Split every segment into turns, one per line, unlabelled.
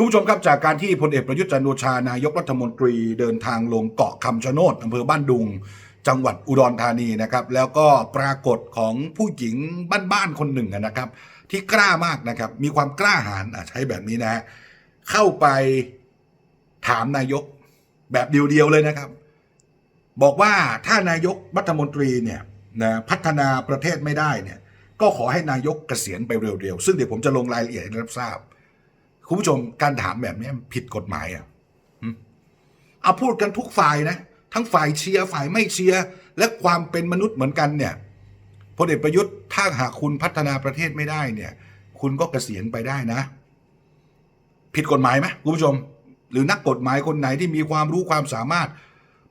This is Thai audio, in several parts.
คุณผู้ชมครับจากการที่พลเอกประยุทธ์จันโอชานายกรัฐมนตรีเดินทางลงเกาะคำชะโนดอำเภอบ้านดุง จังหวัดอุดรธานีนะครับ แล้วก็ปรากฏของผู้หญิงบ้านๆคนหนึ่งนะครับ ที่กล้ามากนะครับมีความกล้าหาญใช้แบบนี้นะฮะเข้าไปถามนายกแบบเดียวๆเลยนะครับ บอกว่าถ้านายกรัฐมนตรีเนี่ยนะพัฒนาประเทศไม่ได้เนี่ยก็ขอให้นายกเกษียณไปเร็วๆ ซึ่งเดี๋ยวผมจะลงรายละเอียดให้รับทราบ คุณผู้ชมการถามแบบนี้ผิดกฎหมายอะเอาพูดกันทุกฝ่ายนะ ทั้งฝ่ายเชียร์ฝ่ายไม่เชียร์และความเป็นมนุษย์เหมือนกันเนี่ยพลเอกประยุทธ์ถ้าหากคุณพัฒนาประเทศไม่ได้เนี่ย คุณก็เกษียณไปได้นะ ผิดกฎหมายไหมคุณผู้ชม หรือนักกฎหมายคนไหนที่มีความรู้ความสามารถ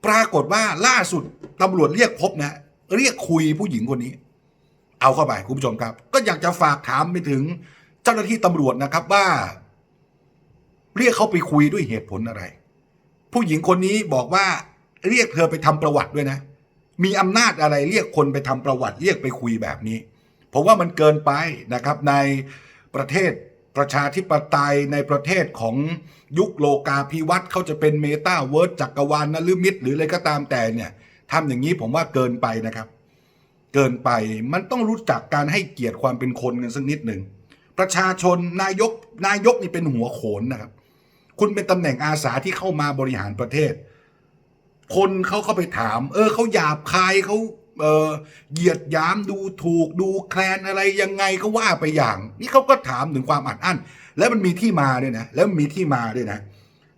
ปรากฏว่าล่าสุดตำรวจเรียกพบนะ เรียกคุยผู้หญิงคนนี้ เอาเข้าไปคุณผู้ชมครับ ก็อยากจะฝากถามไปถึงเจ้าหน้าที่ตำรวจนะครับว่า เรียกเขาไปคุยด้วยเหตุผลอะไร ผู้หญิงคนนี้บอกว่าเรียกเธอไปทำประวัติด้วยนะ มีอำนาจอะไรเรียกคนไปทำประวัติ เรียกไปคุยแบบนี้ผมว่ามันเกินไปนะครับในประเทศประชาธิปไตยในประเทศของยุคโลกาภิวัตน์เขาจะเป็นเมตาเวิร์ดจักรวาลนลมิตรหรืออะไรก็ตามแต่เนี่ยทำอย่างนี้ผมว่าเกินไปนะครับ เกินไปมันต้องรู้จักการให้เกียรติความเป็นคนกันสักนิดหนึ่งประชาชนนายกนายกนี่เป็นหัวโขนนะครับ คุณเป็นตำแหน่งอาสาที่เข้ามาบริหารประเทศ คนเขาเข้าไปถาม เออเขาหยาบคายเขาเออเหยียดยามดูถูกดูแคลนอะไรยังไงก็ว่าไปอย่าง นี่เขาก็ถามถึงความอัดอั้น แล้วมันมีที่มาด้วยนะ แล้วมันมีที่มาด้วยนะ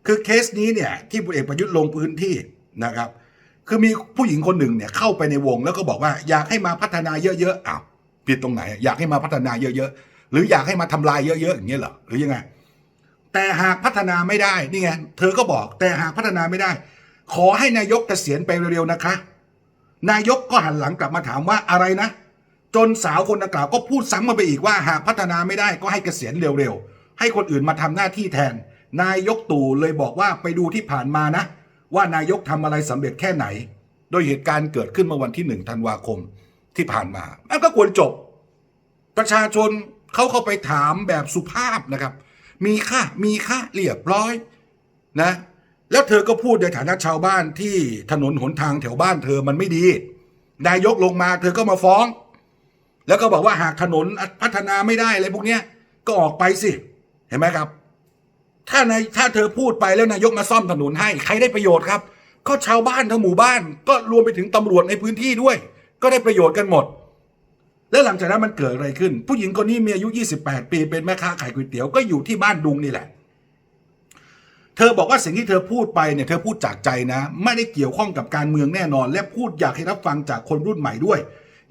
คือเคสนี้เนี่ย ที่พลเอกประยุทธ์ลงพื้นที่นะครับ คือมีผู้หญิงคนหนึ่งเนี่ยเข้าไปในวงแล้วก็บอกว่าอยากให้มาพัฒนาเยอะๆอ้าวผิดตรงไหน อยากให้มาพัฒนาเยอะๆหรืออยากให้มาทำลายเยอะๆอย่างเงี้ยเหรอหรือยังไง แต่หากพัฒนาไม่ได้นี่ไงเธอก็บอกแต่หากพัฒนาไม่ได้ ขอให้นายกเกษียณไปเร็วๆนะคะ นายกก็หันหลังกลับมาถามว่าอะไรนะ จนสาวคนดังกล่าวก็พูดซ้ำมาไปอีกว่าหากพัฒนาไม่ได้ก็ให้เกษียณเร็วๆ ให้คนอื่นมาทำหน้าที่แทน นายกตู่เลยบอกว่าไปดูที่ผ่านมานะ ว่านายกทำอะไรสำเร็จแค่ไหน โดยเหตุการณ์เกิดขึ้นเมื่อวันที่หนึ่งธันวาคมที่ผ่านมาแล้วก็ควรจบ ประชาชนเขาเข้าไปถามแบบสุภาพนะครับ มีค่ามีค่าเรียบร้อยนะ แล้วเธอก็พูดในฐานะชาวบ้านที่ถนนหนทางแถวบ้านเธอมันไม่ดี นายกลงมาเธอก็มาฟ้อง แล้วก็บอกว่าหากถนนพัฒนาไม่ได้อะไรพวกเนี้ยก็ออกไปสิ เห็นไหมครับ ถ้าในถ้าเธอพูดไปแล้วนายกมาซ่อมถนนให้ใครได้ประโยชน์ครับ ก็ชาวบ้านทั้งหมู่บ้าน ก็รวมไปถึงตำรวจในพื้นที่ด้วย ก็ได้ประโยชน์กันหมด แล้วหลังจากนั้นมันเกิดอะไรขึ้น ผู้หญิงคนนี้มีอายุ 28 ปี เป็นแม่ค้าขายก๋วยเตี๋ยวก็อยู่ที่บ้านดุงนี่แหละ เธอบอกว่าสิ่งที่เธอพูดไปเนี่ยเธอพูดจากใจนะ ไม่ได้เกี่ยวข้องกับการเมืองแน่นอน และพูดอยากให้รับฟังจากคนรุ่นใหม่ด้วย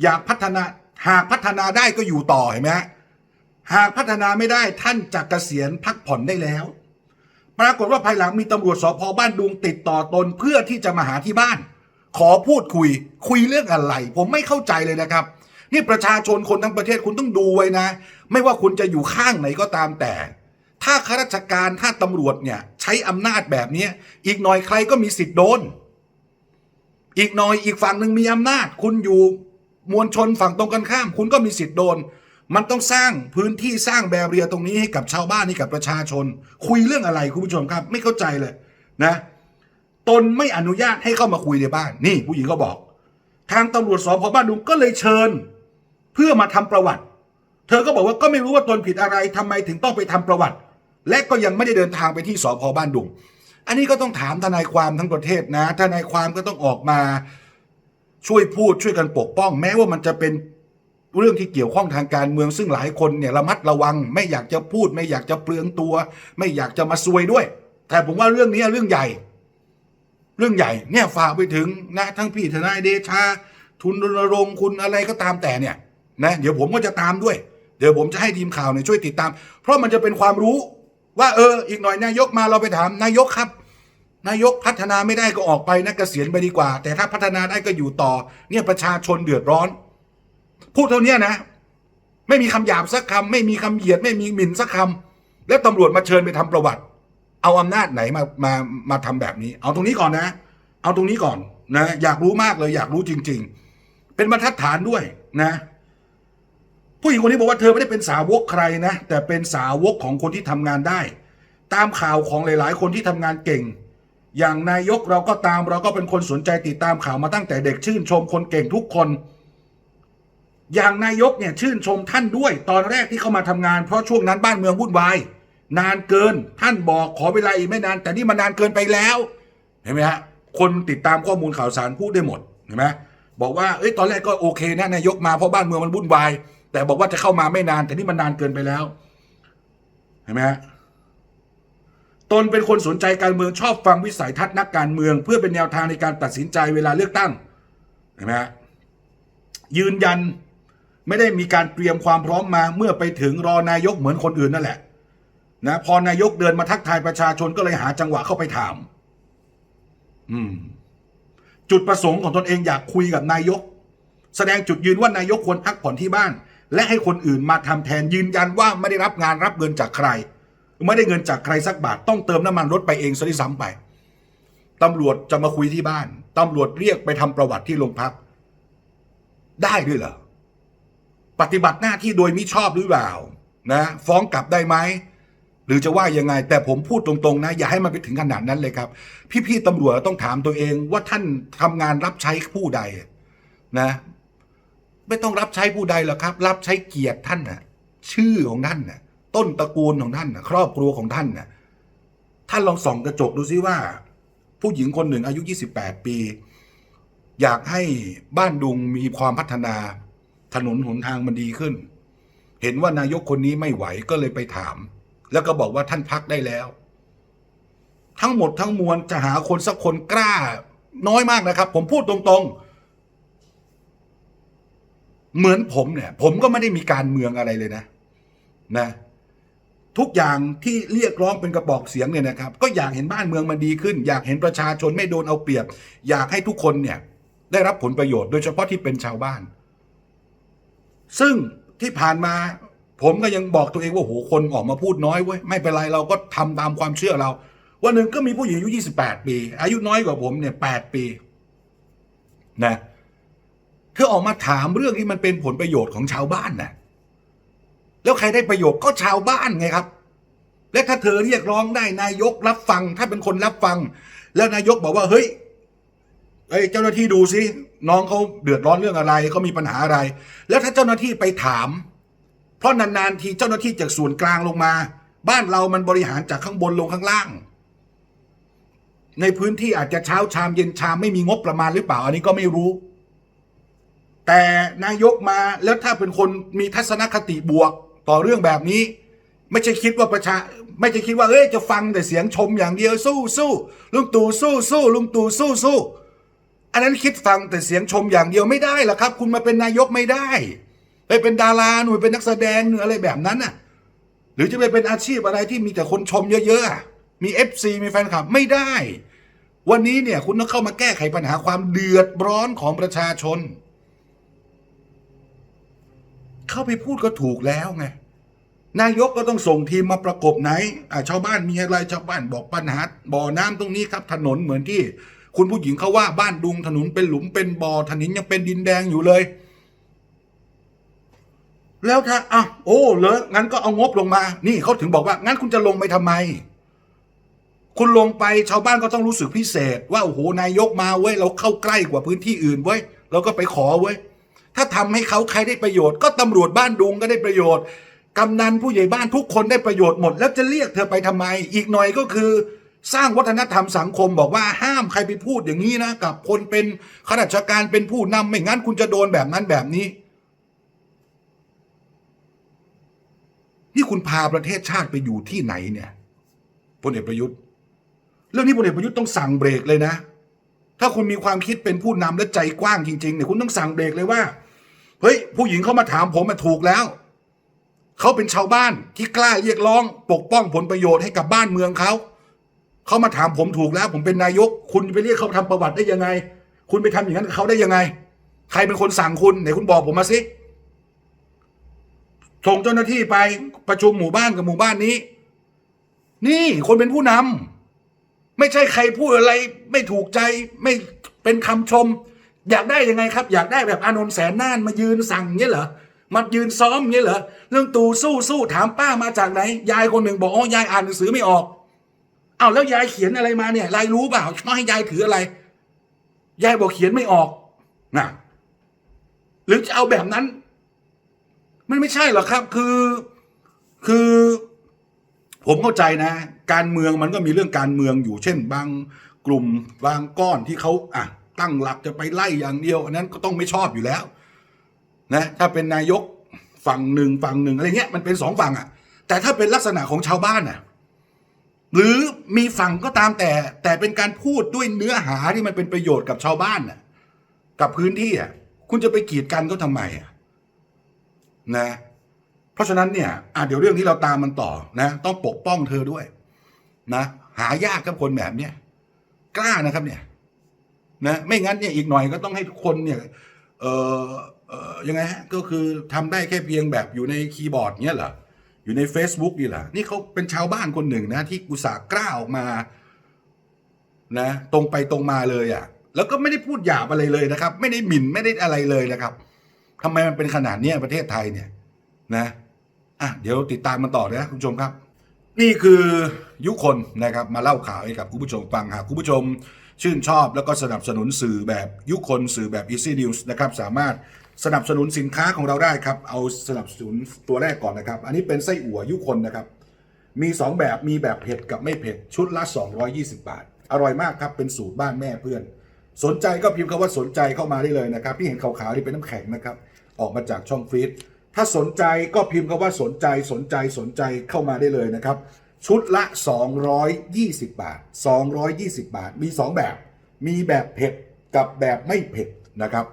อยากพัฒนาหากพัฒนาได้ก็อยู่ต่อเห็นไหมหากพัฒนาไม่ได้ท่านจะเกษียณพักผ่อนได้แล้ว ปรากฏว่าภายหลังมีตำรวจสพบ้านดุงติดต่อตนเพื่อที่จะมาหาที่บ้าน ขอพูดคุย คุยเรื่องอะไร ผมไม่เข้าใจเลยนะครับ นี่ประชาชนคนทั้งประเทศคุณต้องดูไว้นะ ไม่ว่าคุณจะอยู่ข้างไหนก็ตามแต่ ถ้าข้าราชการถ้าตำรวจเนี่ยใช้อำนาจแบบนี้อีกหน่อยใครก็มีสิทธิ์โดน อีกหน่อยอีกฝั่งหนึ่งมีอำนาจ คุณอยู่มวลชนฝั่งตรงกันข้าม คุณก็มีสิทธิ์โดน มันต้องสร้างพื้นที่สร้างแบเรียตรงนี้ให้กับชาวบ้านให้กับประชาชน คุยเรื่องอะไรคุณผู้ชมครับ ไม่เข้าใจเลยนะตนไม่อนุญาตให้เข้ามาคุยในบ้าน นี่ผู้หญิงก็บอก ทางตำรวจสพบ้านดุงก็เลยเชิญ พื่อมาทำประวัติ เธอก็บอกว่าก็ไม่รู้ว่าตนผิดอะไรทำไมถึงต้องไปทำประวัติ และก็ยังไม่ได้เดินทางไปที่สพบ้านดุง อันนี้ก็ต้องถามทนายความทั้งประเทศนะทนายความก็ต้องออกมาช่วยพูดช่วยกันปกป้อง แม้ว่ามันจะเป็นเรื่องที่เกี่ยวข้องทางการเมืองซึ่งหลายคนเนี่ยระมัดระวัง ไม่อยากจะพูด ไม่อยากจะเปลืองตัว ไม่อยากจะมาซวยด้วย แต่ผมว่าเรื่องนี้เรื่องใหญ่ เรื่องใหญ่เนี่ยฝากไปถึงนะทั้งพี่ทนายเดชาทุนรณรงค์คุณอะไรก็ตามแต่เนี่ย นะเดี๋ยวผมก็จะตามด้วย เดี๋ยวผมจะให้ทีมข่าวเนี่ยช่วยติดตาม เพราะมันจะเป็นความรู้ว่าเออ อีกหน่อยนายกมาเราไปถามนายกครับ นายกพัฒนาไม่ได้ก็ออกไปนะเกษียณไปดีกว่า แต่ถ้าพัฒนาได้ก็อยู่ต่อ เนี่ยประชาชนเดือดร้อน พูดเท่านี้นะ ไม่มีคำหยาบสักคำไม่มีคำเหยียดไม่มีหมิ่นสักคำแล้วตำรวจมาเชิญไปทำประวัติ เอาอำนาจไหนมามามาทำแบบนี้ เอาตรงนี้ก่อนนะ เอาตรงนี้ก่อนนะ อยากรู้มากเลย อยากรู้จริง ๆ เป็นบรรทัดฐานด้วยนะ ผู้หญิงคนนี้บอกว่าเธอไม่ได้เป็นสาวกใครนะ แต่เป็นสาวกของคนที่ทำงานได้ ตามข่าวของหลาย ๆ คนที่ทำงานเก่ง อย่างนายกเราก็ตามเราก็เป็นคนสนใจติดตามข่าวมาตั้งแต่เด็กชื่นชมคนเก่งทุกคน อย่างนายกเนี่ยชื่นชมท่านด้วย ตอนแรกที่เข้ามาทำงาน เพราะช่วงนั้นบ้านเมืองวุ่นวายนานเกินท่านบอกขอเวลาอีกไม่นาน แต่นี่มันนานเกินไปแล้วเห็นไหมฮะคนติดตามข้อมูลข่าวสารพูดได้หมดเห็นไหมบอกว่าเอ้ยตอนแรกก็โอเคนะนายกมาเพราะบ้านเมืองมันวุ่นวาย แต่บอกว่าจะเข้ามาไม่นาน แต่นี่มันนานเกินไปแล้ว เห็นไหมฮะตนเป็นคนสนใจการเมืองชอบฟังวิสัยทัศน์นักการเมือง เพื่อเป็นแนวทางในการตัดสินใจเวลาเลือกตั้งเห็นไหมฮะยืนยันไม่ได้มีการเตรียมความพร้อมมาเมื่อไปถึงรอนายกเหมือนคนอื่นนั่นแหละนะพอนายกเดินมาทักทายประชาชนก็เลยหาจังหวะเข้าไปถาม อืม จุดประสงค์ของตนเองอยากคุยกับนายก แสดงจุดยืนว่านายกควรพักผ่อนที่บ้าน และให้คนอื่นมาทำแทนยืนยันว่าไม่ได้รับงานรับเงินจากใคร ไม่ได้เงินจากใครสักบาทต้องเติมน้ำมันรถไปเองซะด้วยซ้ำไปตำรวจจะมาคุยที่บ้านตำรวจเรียกไปทำประวัติที่โรงพัก ได้ด้วยเหรอปฏิบัติหน้าที่โดยมิชอบหรือเปล่านะฟ้องกลับได้ไหมหรือจะว่ายังไง แต่ผมพูดตรงๆนะ อย่าให้มันไปถึงขนาดนั้นเลยครับ พี่ๆตำรวจต้องถามตัวเองว่าท่านทำงานรับใช้ผู้ใดนะ ไม่ต้องรับใช้ผู้ใดหรอกครับ รับใช้เกียรติท่านน่ะชื่อของท่านน่ะต้นตระกูลของท่านน่ะครอบครัวของท่านน่ะท่านลองส่องกระจกดูซิว่า ผู้หญิงคนหนึ่งอายุ 28 ปี อยากให้บ้านดุงมีความพัฒนา ถนนหนทางมันดีขึ้น เห็นว่านายกคนนี้ไม่ไหวก็เลยไปถาม แล้วก็บอกว่าท่านพักได้แล้ว ทั้งหมดทั้งมวลจะหาคนสักคนกล้าน้อยมากนะครับ ผมพูดตรงๆ เหมือนผมเนี่ย ผมก็ไม่ได้มีการเมืองอะไรเลยนะ นะ ทุกอย่างที่เรียกร้องเป็นกระบอกเสียงเนี่ยนะครับ ก็อยากเห็นบ้านเมืองมันดีขึ้น อยากเห็นประชาชนไม่โดนเอาเปรียบ อยากให้ทุกคนเนี่ย ได้รับผลประโยชน์โดยเฉพาะที่เป็นชาวบ้าน ซึ่งที่ผ่านมา ผมก็ยังบอกตัวเองว่าโหคนออกมาพูดน้อยเว้ยไม่เป็นไรเราก็ทำตามความเชื่อเราวันหนึ่งก็มีผู้หญิงอายุ 28 ปี อายุน้อยกว่าผมเนี่ย 8 ปี นะ เธอออกมาถามเรื่องที่มันเป็นผลประโยชน์ของชาวบ้านนะแล้วใครได้ประโยชน์ก็ชาวบ้านไงครับ และถ้าเธอเรียกร้องได้นายกรับฟัง ถ้าเป็นคนรับฟัง แล้วนายกบอกว่าเฮ้ยเอ้เจ้าหน้าที่ดูสิน้องเขาเดือดร้อนเรื่องอะไรเขามีปัญหาอะไร แล้วถ้าเจ้าหน้าที่ไปถาม เพราะนานๆทีเจ้าหน้าที่จากส่วนกลางลงมา บ้านเรามันบริหารจากข้างบนลงข้างล่าง ในพื้นที่อาจจะเช้าชามเย็นชามไม่มีงบประมาณหรือเปล่า อันนี้ก็ไม่รู้ แต่นายกมาแล้วถ้าเป็นคนมีทัศนคติบวกต่อเรื่องแบบนี้ ไม่ใช่คิดว่าประชา ไม่ใช่คิดว่าเอ้ยจะฟังแต่เสียงชมอย่างเดียวสู้สู้ลุงตู่สู้สู้ลุงตู่สู้สู้อันนั้นคิดฟังแต่เสียงชมอย่างเดียวไม่ได้หรอกครับ คุณมาเป็นนายกไม่ได้ไปเป็นดาราหน่วยเป็นนักแสดงหรืออะไรแบบนั้นน่ะ หรือจะไปเป็นอาชีพอะไรที่มีแต่คนชมเยอะๆมีเอฟซีมีแฟนคลับไม่ได้ วันนี้เนี่ยคุณต้องเข้ามาแก้ไขปัญหาความเดือดร้อนของประชาชน เข้าไปพูดก็ถูกแล้วไงนายกก็ต้องส่งทีมมาประกบไหนชาวบ้านมีอะไรชาวบ้านบอกปัญหาบ่อน้ำตรงนี้ครับ ถนนเหมือนที่ คุณผู้หญิงเขาว่าบ้านดุงถนนเป็นหลุมเป็นบ่อถนนยังเป็นดินแดงอยู่เลย แล้วถ้าอะโอ้เหรองั้นก็เอางบลงมา นี่เขาถึงบอกว่า งั้นคุณจะลงไปทำไม คุณลงไปชาวบ้านก็ต้องรู้สึกพิเศษ ว่าโอ้โหนายกมาเว้ยเราเข้าใกล้กว่าพื้นที่อื่นเว้ยเราก็ไปขอเว้ย ถ้าทำให้เขาใครได้ประโยชน์ ก็ตำรวจบ้านดุงก็ได้ประโยชน์กำนันผู้ใหญ่บ้านทุกคนได้ประโยชน์หมด แล้วจะเรียกเธอไปทำไม อีกหน่อยก็คือ สร้างวัฒนธรรมสังคมบอกว่าห้ามใครไปพูดอย่างนี้นะกับคนเป็นข้าราชการเป็นผู้นำไม่งั้นคุณจะโดนแบบนั้นแบบนี้ นี่คุณพาประเทศชาติไปอยู่ที่ไหนเนี่ยพลเอกประยุทธ์ เรื่องนี้พลเอกประยุทธ์ต้องสั่งเบรกเลยนะ ถ้าคุณมีความคิดเป็นผู้นำและใจกว้างจริงๆเนี่ยคุณต้องสั่งเบรกเลยว่า เฮ้ยผู้หญิงเขามาถามผมมาถูกแล้ว เขาเป็นชาวบ้านที่กล้าเรียกร้อง ปกป้องผลประโยชน์ให้กับบ้านเมืองเขา เขามาถามผมถูกแล้ว ผมเป็นนายก คุณไปเรียกเขาทำประวัติได้ยังไง คุณไปทำอย่างนั้นกับเขาได้ยังไง ใครเป็นคนสั่งคุณไหนคุณบอกผมมาสิส่งเจ้าหน้าที่ไปประชุมหมู่บ้านกับหมู่บ้านนี้ นี่คนเป็นผู้นำไม่ใช่ใครพูดอะไร ไม่ถูกใจไม่เป็นคำชม อยากได้ยังไงครับ อยากได้แบบอานนท์แสนน่านมายืนสั่งเงี้ยเหรอมายืนซ้อมเงี้ยเหรอเรื่องตูสู้สู้ถามป้ามาจากไหน ยายคนหนึ่งบอกอ๋อยายอ่านหนังสือไม่ออกเอาแล้วยายเขียนอะไรมาเนี่ยยายรู้เปล่าเขาให้ยายถืออะไรยายบอกเขียนไม่ออกนะหรือจะเอาแบบนั้น มันไม่ใช่หรอกครับ คือคือ ผมเข้าใจนะ การเมืองมันก็มีเรื่องการเมืองอยู่ เช่น บางกลุ่มบางก้อนที่เขาอะ ตั้งหลักจะไปไล่อย่างเดียว อันนั้นก็ต้องไม่ชอบอยู่แล้วนะถ้าเป็นนายกฝั่งหนึ่งฝั่งหนึ่งอะไรเงี้ยมันเป็นสองฝั่งอะ่ะ แต่ถ้าเป็นลักษณะของชาวบ้านอะหรือมีฝั่งก็ตามแต่ แต่เป็นการพูดด้วยเนื้อหาที่มันเป็นประโยชน์กับชาวบ้านน่ะกับพื้นที่อะคุณจะไปกีดกันก็ทำไมอะนะ เพราะฉะนั้นเนี่ยอะเดี๋ยวเรื่องนี้เราตามมันต่อนะ ต้องปกป้องเธอด้วย นะ หายากกับคนแบบเนี้ยกล้านะครับเนี่ย นะไม่งั้นเนี่ยอีกหน่อยก็ต้องให้ทุกคนเนี่ยเออเออยังไงฮะก็คือทำได้แค่เพียงแบบอยู่ในคีย์บอร์ดเนี้ยเหรออยู่ใน Facebook นี่เหรอนี่เขาเป็นชาวบ้านคนหนึ่งนะ ที่อุตส่าห์กล้าออกมานะตรงไปตรงมาเลยอะ่ะ แล้วก็ไม่ได้พูดหยาบอะไรเลยนะครับ ไม่ได้หมิ่นไม่ได้อะไรเลยนะครับทำไมมันเป็นขนาดเนี้ยประเทศไทยเนี่ย นะอะเดี๋ยวติดตามมันต่อนะคุณผู้ชมครับ นี่คือยุคนนะครับมาเล่าข่าวให้กับคุณผู้ชมฟังหากคุณผู้ชมชื่นชอบแล้วก็สนับสนุนสื่อแบบยุคนสื่อแบบ Easy News นะครับสามารถสนับสนุนสินค้าของเราได้ครับ เอาสนับสนุนตัวแรกก่อนนะครับ อันนี้เป็นไส้อั่วยุคนนะครับ มี 2 แบบมีแบบเผ็ดกับไม่เผ็ดชุดละ 220 บาท อร่อยมากครับ เป็นสูตรบ้านแม่เพื่อน สนใจก็พิมพ์คำว่าสนใจเข้ามาได้เลยนะครับที่เห็นขาวๆนี่เป็นน้ำแข็งนะครับออกมาจากช่องฟรีซ ถ้าสนใจก็พิมพ์คำว่าสนใจสนใจสนใจเข้ามาได้เลยนะครับ ชุดละ 220 บาท 220 บาท มี 2 แบบ มีแบบเผ็ดกับแบบไม่เผ็ดนะครับ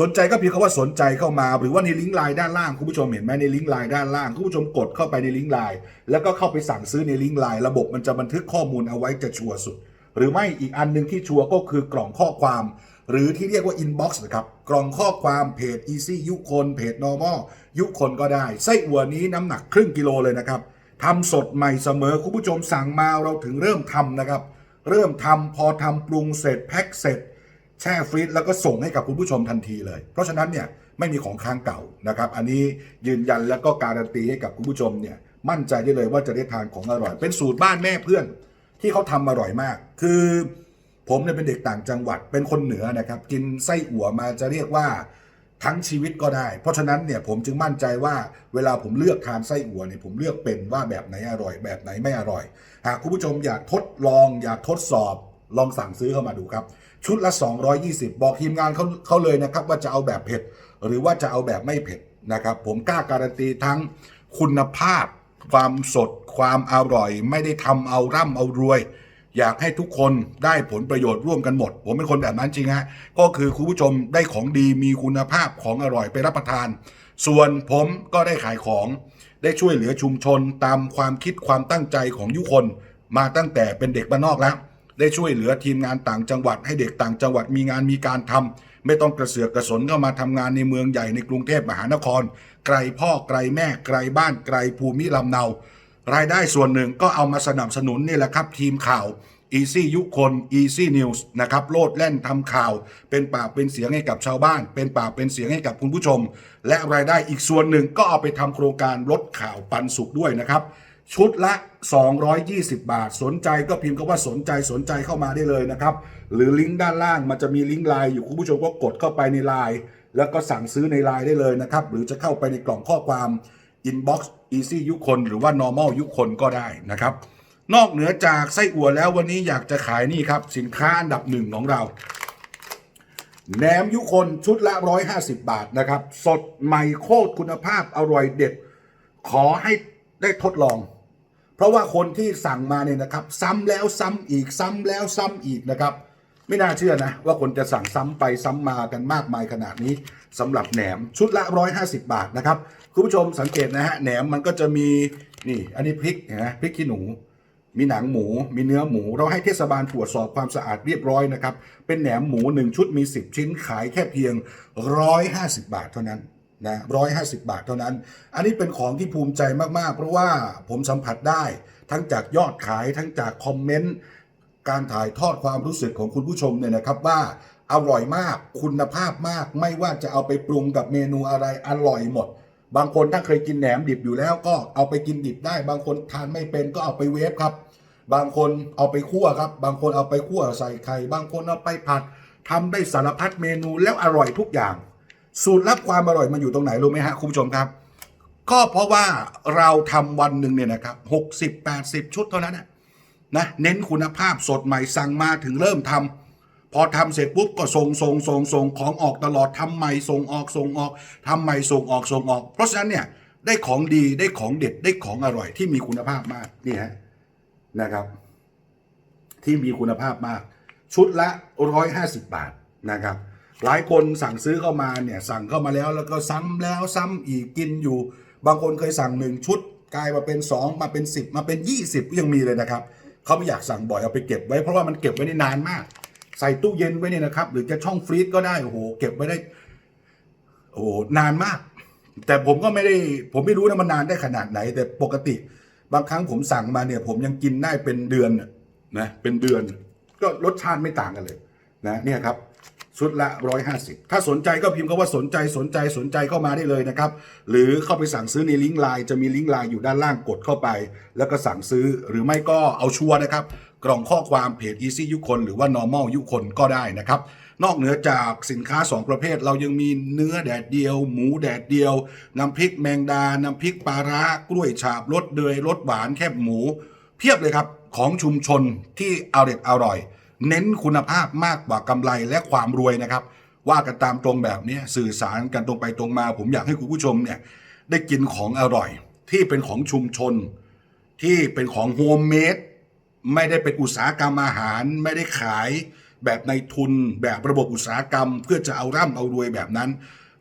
สนใจก็พิมพ์คำว่าสนใจเข้ามา หรือว่าในลิงก์ไลน์ด้านล่างคุณผู้ชมเห็นไหมในลิงก์ไลน์ด้านล่างคุณผู้ชมกดเข้าไปในลิงก์ไลน์แล้วก็เข้าไปสั่งซื้อในลิงก์ไลน์ระบบมันจะบันทึกข้อมูลเอาไว้จะชัวร์สุด หรือไม่อีกอันหนึ่งที่ชัวร์ก็คือกล่องข้อความ หรือที่เรียกว่า inbox นะครับ กล่องข้อความเพจ easy ยุคนเพจ normal ยุคนก็ได้ ไส้อั่วนี้น้ำหนักครึ่งกิโลเลยนะครับทำสดใหม่เสมอคุณผู้ชมสั่งมาเราถึงเริ่มทำนะครับ เริ่มทำพอทำปรุงเสร็จแพ็คเสร็จ แช่ฟรีซแล้วก็ส่งให้กับคุณผู้ชมทันทีเลย เพราะฉะนั้นเนี่ยไม่มีของค้างเก่านะครับ อันนี้ยืนยันแล้วก็การันตีให้กับคุณผู้ชมเนี่ยมั่นใจได้เลยว่าจะได้ทานของอร่อย เป็นสูตรบ้านแม่เพื่อนที่เขาทำอร่อยมาก คือ ผมเนี่ยเป็นเด็กต่างจังหวัดเป็นคนเหนือนะครับ กินไส้อั่วมาจะเรียกว่าทั้งชีวิตก็ได้ เพราะฉะนั้นเนี่ยผมจึงมั่นใจว่าเวลาผมเลือกทานไส้อั่วเนี่ยผมเลือกเป็นว่าแบบไหนอร่อย แบบไหนไม่อร่อย หากคุณผู้ชมอยากทดลองอยากทดสอบลองสั่งซื้อเข้ามาดูครับ ชุดละ 220 บอกทีมงานเขาเขาเลยนะครับ ว่าจะเอาแบบเผ็ด หรือว่าจะเอาแบบไม่เผ็ดนะครับ ผมกล้าการันตีทั้งคุณภาพ ความสด ความอร่อย ไม่ได้ทำเอาร่ำเอารวย อยากให้ทุกคนได้ผลประโยชน์ร่วมกันหมด ผมเป็นคนแบบนั้นจริงฮะก็คือคุณผู้ชมได้ของดีมีคุณภาพของอร่อยไปรับประทาน ส่วนผมก็ได้ขายของ ได้ช่วยเหลือชุมชนตามความคิดความตั้งใจของยุคน มาตั้งแต่เป็นเด็กบ้านนอกแล้ว ได้ช่วยเหลือทีมงานต่างจังหวัด ให้เด็กต่างจังหวัดมีงานมีการทำไม่ต้องกระเสือกกระสนเข้ามาทำงานในเมืองใหญ่ในกรุงเทพมหานคร ไกลพ่อไกลแม่ไกลบ้านไกลภูมิลำเนา รายได้ส่วนหนึ่งก็เอามาสนับสนุนนี่แหละครับ ทีมข่าว Easy ยุคน Easy News นะครับโลดแล่นทำข่าว เป็นปากเป็นเสียงให้กับชาวบ้าน เป็นปากเป็นเสียงให้กับคุณผู้ชม และรายได้อีกส่วนหนึ่งก็เอาไปทำโครงการลดข่าวปันสุขด้วยนะครับชุดละ 220 บาท สนใจก็พิมพ์คำว่าสนใจสนใจเข้ามาได้เลยนะครับ หรือลิงก์ด้านล่างมันจะมีลิงก์ไลน์อยู่คุณผู้ชมก็กดเข้าไปในไลน์แล้วก็สั่งซื้อในไลน์ได้เลยนะครับ หรือจะเข้าไปในกล่องข้อความ inbox easy ยุคนหรือว่า normal ยุคนก็ได้นะครับ นอกเหนือจากไส้อั่วแล้ววันนี้อยากจะขายนี่ครับ สินค้าอันดับหนึ่งของเราแหนมยุคนชุดละ 150 บาทนะครับ สดใหม่โคตรคุณภาพอร่อยเด็ด ขอให้ได้ทดลอง เพราะว่าคนที่สั่งมาเนี่ยนะครับ ซ้ำแล้วซ้ำอีกซ้ำแล้วซ้ำอีกนะครับ ไม่น่าเชื่อนะ ว่าคนจะสั่งซ้ำไปซ้ำมากันมากมายขนาดนี้สำหรับแหนมชุดละ 150 บาทนะครับ คุณผู้ชมสังเกตนะฮะแหนมมันก็จะมีนี่ อันนี้พริกนะพริกขี้หนู มีหนังหมู มีเนื้อหมู เราให้เทศบาลตรวจสอบความสะอาดเรียบร้อยนะครับ เป็นแหนมหมู1ชุดมี 10 ชิ้นขายแค่เพียง 150 บาทเท่านั้นนะ150บาทเท่านั้น อันนี้เป็นของที่ภูมิใจมากๆ เพราะว่าผมสัมผัสได้ ทั้งจากยอดขายทั้งจากคอมเมนต์ การถ่ายทอดความรู้สึกของคุณผู้ชมเนี่ยนะครับว่าอร่อยมากคุณภาพมาก ไม่ว่าจะเอาไปปรุงกับเมนูอะไรอร่อยหมด บางคนถ้าเคยกินแหนมดิบอยู่แล้วก็เอาไปกินดิบได้ บางคนทานไม่เป็นก็เอาไปเวฟครับ บางคนเอาไปคั่วครับ บางคนเอาไปคั่วใส่ไข่ บางคนเอาไปผัดทำได้สารพัดเมนูแล้วอร่อยทุกอย่าง สูตรลับความอร่อยมันอยู่ตรงไหนรู้ไหมฮะคุณผู้ชมครับ ก็เพราะว่าเราทำวันหนึ่งเนี่ยนะครับหกสิบแปดสิบชุดเท่านั้นนะนะเน้นคุณภาพสดใหม่สั่งมาถึงเริ่มทำ พอทำเสร็จปุ๊บก็ส่งส่งส่งส่งของออกตลอดทำใหม่ส่งออกส่งออกทำใหม่ส่งออกส่งออก เพราะฉะนั้นเนี่ยได้ของดีได้ของเด็ดได้ของอร่อยที่มีคุณภาพมากนี่ฮะนะครับ ที่มีคุณภาพมาก ชุดละ 150 บาทนะครับ หลายคนสั่งซื้อเข้ามาเนี่ยสั่งเข้ามาแล้วแล้วก็ซ้ำแล้วซ้ำอีกกินอยู่ บางคนเคยสั่งหนึ่งชุดกลายมาเป็น 2 มาเป็น 10 มาเป็น 20 ยังมีเลยนะครับเขาไม่อยากสั่งบ่อยเอาไปเก็บไว้เพราะว่ามันเก็บไว้ได้นานมาก ใส่ตู้เย็นไว้เนี่ยนะครับ หรือจะช่องฟรีซก็ได้โอ้โหเก็บไว้ได้ โอ้โหนานมาก แต่ผมก็ไม่ได้ ผมไม่รู้นะมันนานได้ขนาดไหน แต่ปกติ บางครั้งผมสั่งมาเนี่ย ผมยังกินได้เป็นเดือนนะนะเป็นเดือน ก็รสชาติไม่ต่างกันเลย นะเนี่ยครับชุดละ 150 ถ้าสนใจก็พิมพ์คำว่าสนใจสนใจสนใจเข้ามาได้เลยนะครับ หรือเข้าไปสั่งซื้อในลิงก์ไลน์จะมีลิงก์ไลน์อยู่ด้านล่างกดเข้าไป แล้วก็สั่งซื้อหรือไม่ก็เอาชัวร์นะครับ กล่องข้อความเพจ Easy ยุคนหรือว่า normal ยุคนก็ได้นะครับ นอกเหนือจากสินค้า 2 ประเภท เรายังมีเนื้อแดดเดียว หมูแดดเดียว น้ำพริกแมงดา น้ำพริกปลาร้ากล้วยฉาบรสเดยรสหวานแคบหมู เพียบเลยครับ ของชุมชนที่อร่อยอร่อย เน้นคุณภาพมากกว่ากำไรและความรวยนะครับ ว่ากันตามตรงแบบนี้สื่อสารกันตรงไปตรงมา ผมอยากให้คุณผู้ชมเนี่ยได้กินของอร่อย ที่เป็นของชุมชน ที่เป็นของโฮมเมด ไม่ได้เป็นอุตสาหกรรมอาหาร ไม่ได้ขายแบบในทุนแบบระบบอุตสาหกรรม เพื่อจะเอาร่ำเอารวยแบบนั้น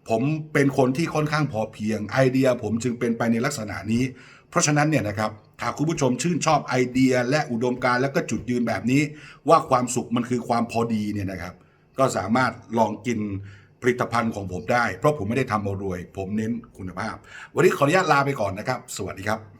ผมเป็นคนที่ค่อนข้างพอเพียงไอเดียผมจึงเป็นไปในลักษณะนี้ เพราะฉะนั้นเนี่ยนะครับหากคุณผู้ชมชื่นชอบไอเดีย และอุดมการและก็จุดยืนแบบนี้ ว่าความสุขมันคือความพอดีเนี่ยนะครับ ก็สามารถลองกินผลิตภัณฑ์ของผมได้ เพราะผมไม่ได้ทำเอารวย ผมเน้นคุณภาพ วันนี้ขออนุญาตลาไปก่อนนะครับ สวัสดีครับ